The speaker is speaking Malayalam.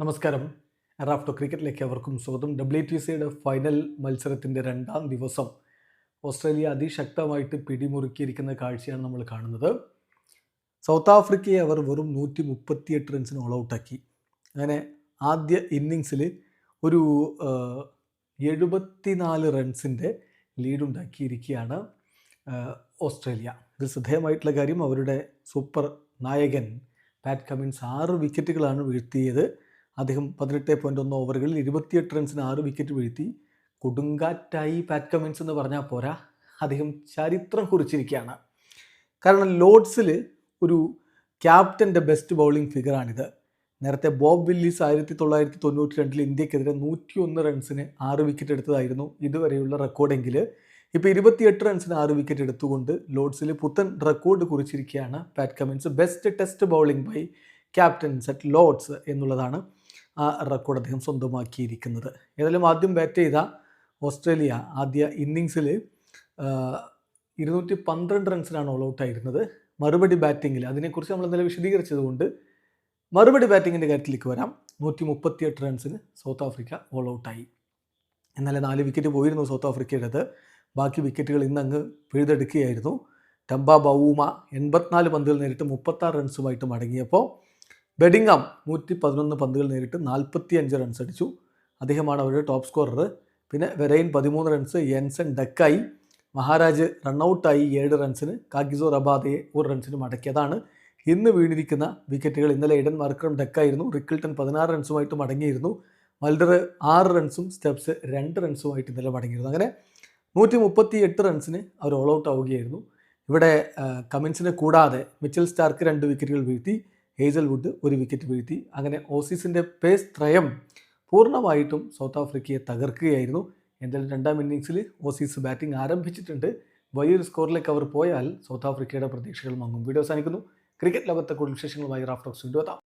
നമസ്കാരം. റാഫ്റ്റോ ക്രിക്കറ്റിലേക്ക് അവർക്കും സ്വാഗതം. ഡബ്ല്യു ടി സിയുടെ ഫൈനൽ മത്സരത്തിന്റെ രണ്ടാം ദിവസം ഓസ്ട്രേലിയ അതിശക്തമായിട്ട് പിടിമുറുക്കിയിരിക്കുന്ന കാഴ്ചയാണ് നമ്മൾ കാണുന്നത്. സൗത്ത് ആഫ്രിക്കയെ അവർ വെറും നൂറ്റി മുപ്പത്തിയെട്ട് റൺസിന് ഓൾ ഔട്ടാക്കി അങ്ങനെ ആദ്യ ഇന്നിങ്സിൽ ഒരു എഴുപത്തിനാല് റൺസിന്റെ ലീഡുണ്ടാക്കിയിരിക്കുകയാണ് ഓസ്ട്രേലിയ. ഇത് ശ്രദ്ധേയമായിട്ടുള്ള കാര്യം അവരുടെ സൂപ്പർ നായകൻ പാറ്റ് കമിൻസ് ആറ് വിക്കറ്റുകളാണ് വീഴ്ത്തിയത്. അദ്ദേഹം പതിനെട്ട് പോയിന്റ് ഒന്ന് ഓവറുകളിൽ ഇരുപത്തിയെട്ട് റൺസിന് ആറ് വിക്കറ്റ് വീഴ്ത്തി. കൊടുങ്കാറ്റായി പാറ്റ് കമിൻസ് എന്ന് പറഞ്ഞാൽ പോരാ. അദ്ദേഹം ചരിത്രം കുറിച്ചിരിക്കുകയാണ്. കാരണം ലോഡ്സിൽ ഒരു ക്യാപ്റ്റന്റെ ബെസ്റ്റ് ബൗളിംഗ് ഫിഗറാണിത് നേരത്തെ ബോബ് വില്ലീസ് ആയിരത്തി തൊള്ളായിരത്തി തൊണ്ണൂറ്റി രണ്ടിൽ ഇന്ത്യക്കെതിരെ നൂറ്റി ഒന്ന് റൺസിന് ആറ് വിക്കറ്റ് എടുത്തതായിരുന്നു ഇതുവരെയുള്ള റെക്കോർഡെങ്കിൽ ഇപ്പോൾ ഇരുപത്തിയെട്ട് റൺസിന് ആറ് വിക്കറ്റ് എടുത്തുകൊണ്ട് ലോഡ്സിൽ പുത്തൻ record കുറിച്ചിരിക്കുകയാണ് Pat Cummins best test bowling by captains at Lord's എന്നുള്ളതാണ്. ആ റെക്കോർഡ് അദ്ദേഹം സ്വന്തമാക്കിയിരിക്കുന്നത്. ഏതായാലും ആദ്യം ബാറ്റ് ചെയ്ത ഓസ്ട്രേലിയ ആദ്യ ഇന്നിങ്സിൽ ഇരുന്നൂറ്റി പന്ത്രണ്ട് റൺസിനാണ് ഓൾ ഔട്ട് ആയിരുന്നത്. മറുപടി ബാറ്റിങ്ങിൽ അതിനെക്കുറിച്ച് നമ്മൾ ഇന്നലെ വിശദീകരിച്ചതുകൊണ്ട് മറുപടി ബാറ്റിങ്ങിന്റെ കാര്യത്തിലേക്ക് വരാം. നൂറ്റി മുപ്പത്തിയെട്ട് റൺസിന് സൗത്ത് ആഫ്രിക്ക ഓൾ ഔട്ടായി ഇന്നലെ നാല് വിക്കറ്റ് പോയിരുന്നു സൗത്ത് ആഫ്രിക്കയുടേത് ബാക്കി വിക്കറ്റുകൾ ഇന്ന് അങ്ങ് പിഴുതെടുക്കുകയായിരുന്നു. ടംബ ബൗമ എൺപത്തിനാല് പന്തുകൾ നേരിട്ട് മുപ്പത്താറ് റൺസുമായിട്ട് മടങ്ങിയപ്പോൾ ബെഡിങ്ങാം നൂറ്റി പതിനൊന്ന് പന്തുകൾ നേരിട്ട് നാൽപ്പത്തി അഞ്ച് റൺസ് അടിച്ചു. അദ്ദേഹമാണ് അവരുടെ ടോപ്പ് സ്കോറർ പിന്നെ വെറൈൻ പതിമൂന്ന് റൺസ് യെൻസൺ ഡക്കായി. മഹാരാജ് റണ്ണൗട്ടായി ഏഴ് റൺസിന് കാഗിസോ റബാദയെ ഒരു റൺസിന് മടക്കിയതാണ് ഇന്ന് വീണിരിക്കുന്ന വിക്കറ്റുകൾ ഇന്നലെ ഇടൻ മർക്കറും ഡക്കായിരുന്നു. റിക്കിൾട്ടൺ പതിനാറ് റൺസുമായിട്ട് മടങ്ങിയിരുന്നു മൽഡർ ആറ് റൺസും സ്റ്റെപ്സ് രണ്ട് റൺസുമായിട്ട് ഇന്നലെ മടങ്ങിയിരുന്നു അങ്ങനെ നൂറ്റി മുപ്പത്തി എട്ട് റൺസിന് അവർ ഓൾ ഔട്ട് ആവുകയായിരുന്നു. ഇവിടെ കമിൻസിനെ കൂടാതെ മിച്ചൽ സ്റ്റാർക്ക് രണ്ട് വിക്കറ്റുകൾ വീഴ്ത്തി. ഹേസൽവുഡ് ഒരു വിക്കറ്റ് വീഴ്ത്തി. അങ്ങനെ ഓസീസിന്റെ പേസ് ത്രയം പൂർണമായിട്ടും സൗത്ത് ആഫ്രിക്കയെ തകർക്കുകയായിരുന്നു. എന്തായാലും രണ്ടാം ഇന്നിങ്സിൽ ഓസീസ് ബാറ്റിംഗ് ആരംഭിച്ചിട്ടുണ്ട്. വലിയൊരു സ്കോറിലേക്ക് അവർ പോയാൽ സൗത്ത് ആഫ്രിക്കയുടെ പ്രതീക്ഷകൾ മങ്ങും വീഡിയോ അവസാനിക്കുന്നു. ക്രിക്കറ്റ് ലോകത്തെ കൂടുതൽ വിശേഷങ്ങളുമായി റാഫ്റ്റോക്സ് വീണ്ടും